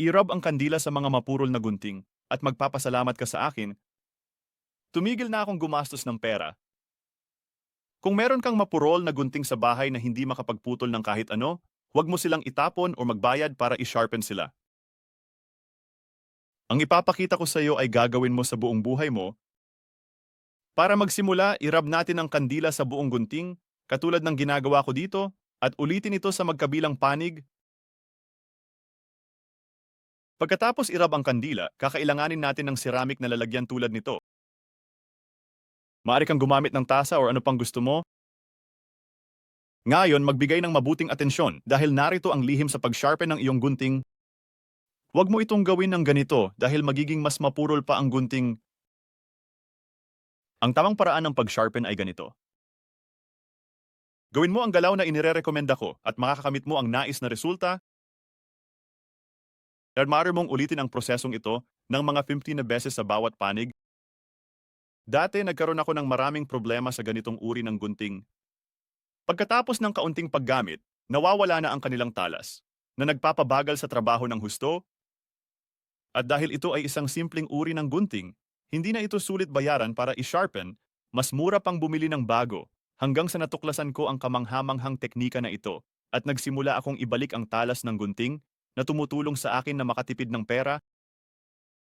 irab ang kandila sa mga mapurol na gunting at magpapasalamat ka sa akin, tumigil na akong gumastos ng pera. Kung meron kang mapurol na gunting sa bahay na hindi makapagputol ng kahit ano, huwag mo silang itapon o magbayad para i-sharpen sila. Ang ipapakita ko sa iyo ay gagawin mo sa buong buhay mo. Para magsimula, irab natin ang kandila sa buong gunting, katulad ng ginagawa ko dito, at ulitin ito sa magkabilang panig. Pagkatapos irab ang kandila, kakailanganin natin ng ceramic na lalagyan tulad nito. Maaari kang gumamit ng tasa o ano pang gusto mo. Ngayon, magbigay ng mabuting atensyon dahil narito ang lihim sa pag-sharpen ng iyong gunting Huwag mo itong gawin ng ganito dahil magiging mas mapurol pa ang gunting. Ang tamang paraan ng pag-sharpen ay ganito. Gawin mo ang galaw na inirerekomenda ko at makakakamit mo ang nais na resulta. Maaari mong ulitin ang prosesong ito ng mga 15 na beses sa bawat panig. Dati nagkaroon ako ng maraming problema sa ganitong uri ng gunting. Pagkatapos ng kaunting paggamit, nawawala na ang kanilang talas, na nagpapabagal sa trabaho ng husto at dahil ito ay isang simpleng uri ng gunting, hindi na ito sulit bayaran para i-sharpen, mas mura pang bumili ng bago, hanggang sa natuklasan ko ang kamanghamanghang teknika na ito, at nagsimula akong ibalik ang talas ng gunting na tumutulong sa akin na makatipid ng pera,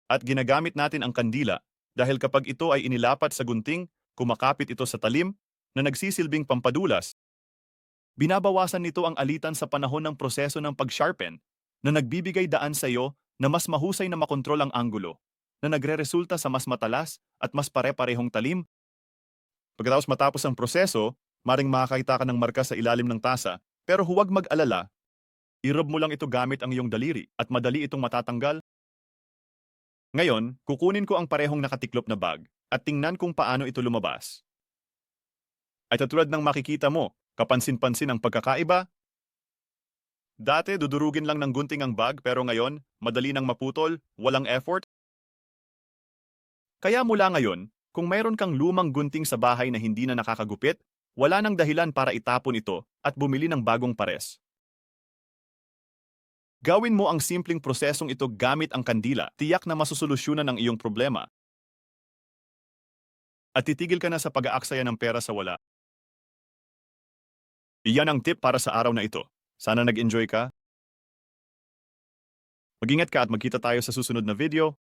at ginagamit natin ang kandila dahil kapag ito ay inilapat sa gunting, kumakapit ito sa talim na nagsisilbing pampadulas. Binabawasan nito ang alitan sa panahon ng proseso ng pag-sharpen na nagbibigay daan sa iyo na mas mahusay na makontrol ang anggulo, na nagre-resulta sa mas matalas at mas pare-parehong talim. Pagkatapos matapos ang proseso, maring makakita ka ng marka sa ilalim ng tasa, pero huwag mag-alala. Irob mo lang ito gamit ang iyong daliri at madali itong matatanggal. Ngayon, kukunin ko ang parehong nakatiklop na bag at tingnan kung paano ito lumabas. Ay tulad ng makikita mo, kapansin-pansin ang pagkakaiba, Dati dudurugin lang ng gunting ang bag pero ngayon, madali nang maputol, walang effort. Kaya mula ngayon, kung mayroon kang lumang gunting sa bahay na hindi na nakakagupit, wala nang dahilan para itapon ito at bumili ng bagong pares. Gawin mo ang simpleng prosesong ito gamit ang kandila, tiyak na masusolusyonan ang iyong problema. At titigil ka na sa pag-aaksaya ng pera sa wala. Iyan ang tip para sa araw na ito. Sana nag-enjoy ka. Mag-ingat ka at magkita tayo sa susunod na video.